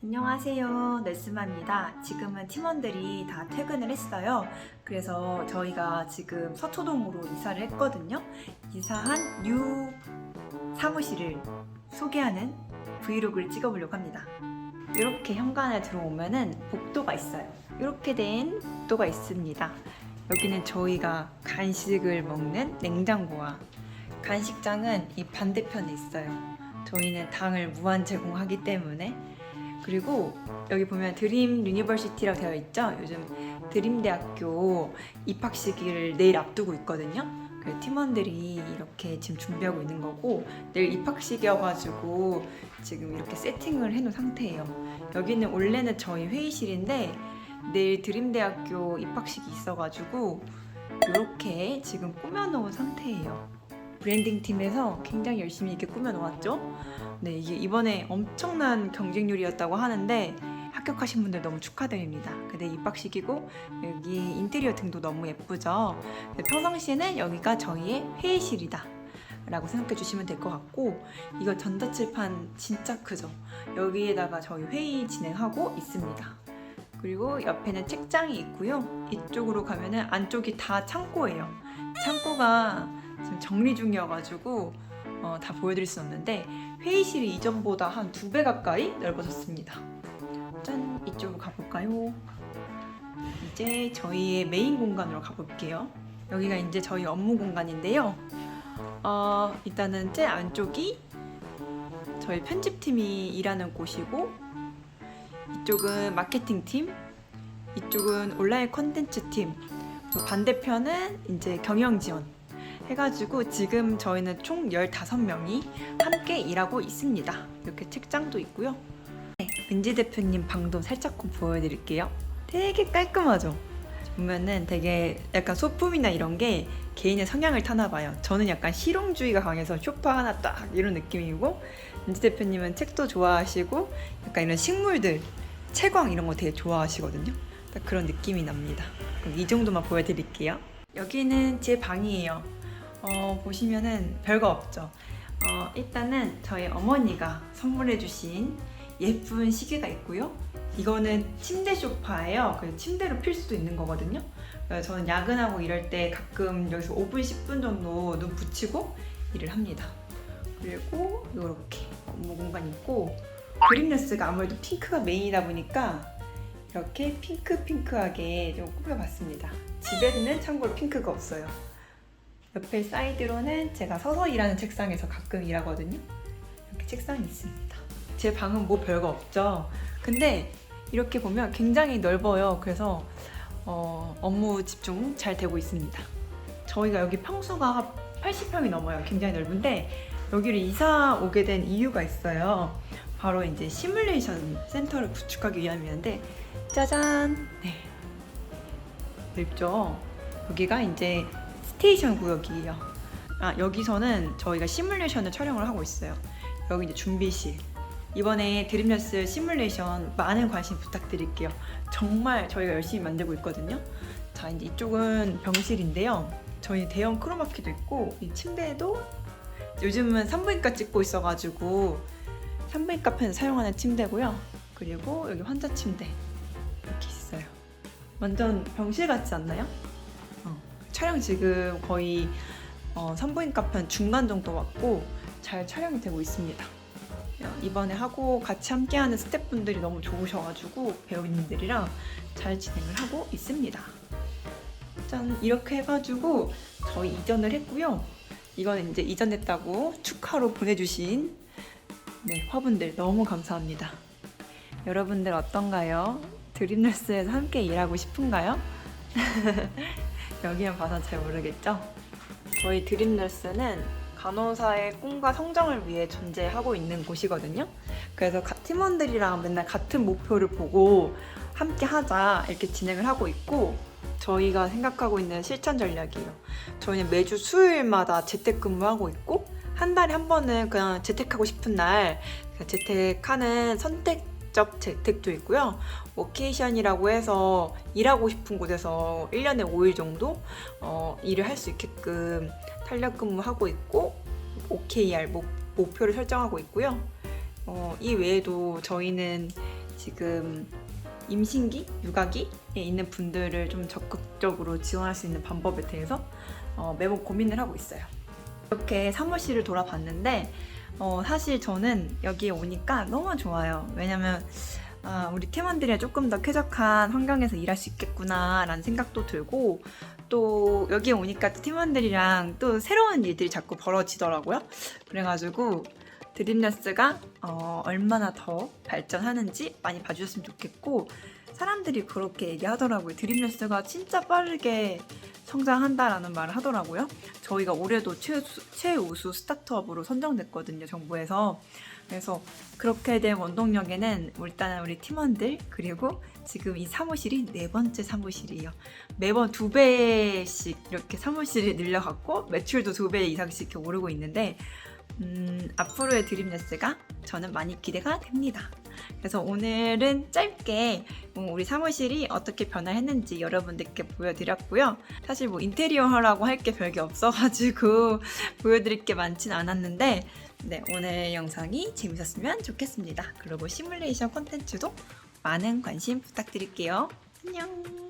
안녕하세요. 넬스마입니다. 지금은 팀원들이 다 퇴근을 했어요. 그래서 저희가 지금 서초동으로 이사를 했거든요. 이사한 뉴 사무실을 소개하는 브이로그를 찍어보려고 합니다. 이렇게 현관에 들어오면은 복도가 있어요. 이렇게 된 복도가 있습니다. 여기는 저희가 간식을 먹는 냉장고와 간식장은 이 반대편에 있어요. 저희는 당을 무한 제공하기 때문에 그리고 여기 보면 드림 유니버시티라고 되어 있죠. 요즘 드림대학교 입학식을 내일 앞두고 있거든요. 그래서 팀원들이 이렇게 지금 준비하고 있는 거고 내일 입학식이어가지고 지금 이렇게 세팅을 해놓은 상태예요. 여기는 원래는 저희 회의실인데 내일 드림대학교 입학식이 있어가지고 이렇게 지금 꾸며놓은 상태예요. 브랜딩 팀에서 굉장히 열심히 이렇게 꾸며놓았죠. 네, 이게 이번에 엄청난 경쟁률이었다고 하는데 합격하신 분들 너무 축하드립니다. 근데 입학식이고 여기 인테리어 등도 너무 예쁘죠. 근데 평상시에는 여기가 저희의 회의실이다. 라고 생각해 주시면 될 것 같고 이거 전자칠판 진짜 크죠. 여기에다가 저희 회의 진행하고 있습니다. 그리고 옆에는 책장이 있고요. 이쪽으로 가면은 안쪽이 다 창고예요. 창고가 정리 중이어가지고 어, 다 보여드릴 수 없는데 회의실이 이전보다 한 두 배 가까이 넓어졌습니다. 짠 이쪽으로 가볼까요? 이제 저희의 메인 공간으로 가볼게요. 여기가 이제 저희 업무 공간인데요. 어, 일단은 제 안쪽이 저희 편집팀이 일하는 곳이고 이쪽은 마케팅 팀, 이쪽은 온라인 콘텐츠 팀, 그리고 반대편은 이제 경영 지원 해가지고 지금 저희는 총 15명이 함께 일하고 있습니다. 이렇게 책장도 있고요. 네, 은지 대표님 방도 살짝 보여드릴게요. 되게 깔끔하죠? 보면은 되게 약간 소품이나 이런 게 개인의 성향을 타나 봐요. 저는 약간 실용주의가 강해서 쇼파 하나 딱 이런 느낌이고 은지 대표님은 책도 좋아하시고 약간 이런 식물들, 채광 이런 거 되게 좋아하시거든요. 딱 그런 느낌이 납니다. 그럼 이 정도만 보여드릴게요. 여기는 제 방이에요. 어, 보시면은 별거 없죠. 어, 일단은 저희 어머니가 선물해주신 예쁜 시계가 있고요. 이거는 침대 소파예요. 침대로 필 수도 있는 거거든요. 저는 야근하고 이럴 때 가끔 여기서 5분, 10분 정도 눈 붙이고 일을 합니다. 그리고 이렇게 업무 공간 있고 그린레스가 아무래도 핑크가 메인이다 보니까 이렇게 핑크핑크하게 좀 꾸며봤습니다. 집에는 참고로 핑크가 없어요. 옆에 사이드로는 제가 서서 일하는 책상에서 가끔 일하거든요. 이렇게 책상이 있습니다. 제 방은 뭐 별거 없죠. 근데 이렇게 보면 굉장히 넓어요. 그래서 어, 업무 집중 잘 되고 있습니다. 저희가 여기 평수가 80평이 넘어요. 굉장히 넓은데 여기를 이사 오게 된 이유가 있어요. 바로 이제 시뮬레이션 센터를 구축하기 위함이었는데 짜잔! 네. 넓죠? 여기가 이제 스테이션 구역이에요. 아, 여기서는 저희가 시뮬레이션을 촬영을 하고 있어요. 여기 이제 준비실. 이번에 드림레스 시뮬레이션 많은 관심 부탁드릴게요. 정말 저희가 열심히 만들고 있거든요. 자, 이제 이쪽은 병실인데요. 저희 대형 크로마키도 있고 이 침대도 요즘은 산부인과 찍고 있어가지고 산부인과 편에서 사용하는 침대고요. 그리고 여기 환자 침대 이렇게 있어요. 완전 병실 같지 않나요? 어, 촬영 지금 거의 어, 산부인과 편 중간 정도 왔고 잘 촬영이 되고 있습니다. 이번에 하고 같이 함께하는 스태프분들이 너무 좋으셔가지고 배우님들이랑 잘 진행을 하고 있습니다. 짠 이렇게 해가지고 저희 이전을 했고요. 이건 이제 이전했다고 축하로 보내주신 네, 화분들 너무 감사합니다. 여러분들 어떤가요? 드림너스에서 함께 일하고 싶은가요? 여기만 봐서 잘 모르겠죠? 저희 드림너스는 간호사의 꿈과 성장을 위해 존재하고 있는 곳이거든요. 그래서 가- 팀원들이랑 맨날 같은 목표를 보고 함께 하자 이렇게 진행을 하고 있고 저희가 생각하고 있는 실천 전략이에요. 저희는 매주 수요일마다 재택근무하고 있고 한 달에 한 번은 그냥 재택하고 싶은 날 재택하는 선택 적 재택도 있고요. 워케이션이라고 해서 일하고 싶은 곳에서 1년에 5일 정도 어, 일을 할 수 있게끔 탄력 근무하고 있고 OKR 목, 목표를 설정하고 있고요. 어, 이 외에도 저희는 지금 임신기, 육아기에 있는 분들을 좀 적극적으로 지원할 수 있는 방법에 대해서 어, 매번 고민을 하고 있어요. 이렇게 사무실을 돌아봤는데 어, 사실 저는 여기에 오니까 너무 좋아요. 왜냐면 아, 우리 팀원들이 조금 더 쾌적한 환경에서 일할 수 있겠구나라는 생각도 들고 또 여기에 오니까 또 팀원들이랑 또 새로운 일들이 자꾸 벌어지더라고요. 그래가지고 드림너스가 어, 얼마나 더 발전하는지 많이 봐주셨으면 좋겠고 사람들이 그렇게 얘기하더라고요. 드림너스가 진짜 빠르게 성장한다라는 말을 하더라고요. 저희가 올해도 최우수, 최우수 스타트업으로 선정됐거든요, 정부에서. 그래서 그렇게 된 원동력에는 일단 우리 팀원들 그리고 지금 이 사무실이 네 번째 사무실이에요. 매번 두 배씩 이렇게 사무실이 늘려갔고 매출도 두 배 이상씩 오르고 있는데 음, 앞으로의 드림네스가 저는 많이 기대가 됩니다. 그래서 오늘은 짧게 음, 우리 사무실이 어떻게 변화했는지 여러분들께 보여드렸고요. 사실 뭐 인테리어 하라고 할 게 별게 없어가지고 보여드릴 게 많진 않았는데 네, 오늘 영상이 재밌었으면 좋겠습니다. 그리고 시뮬레이션 콘텐츠도 많은 관심 부탁드릴게요. 안녕!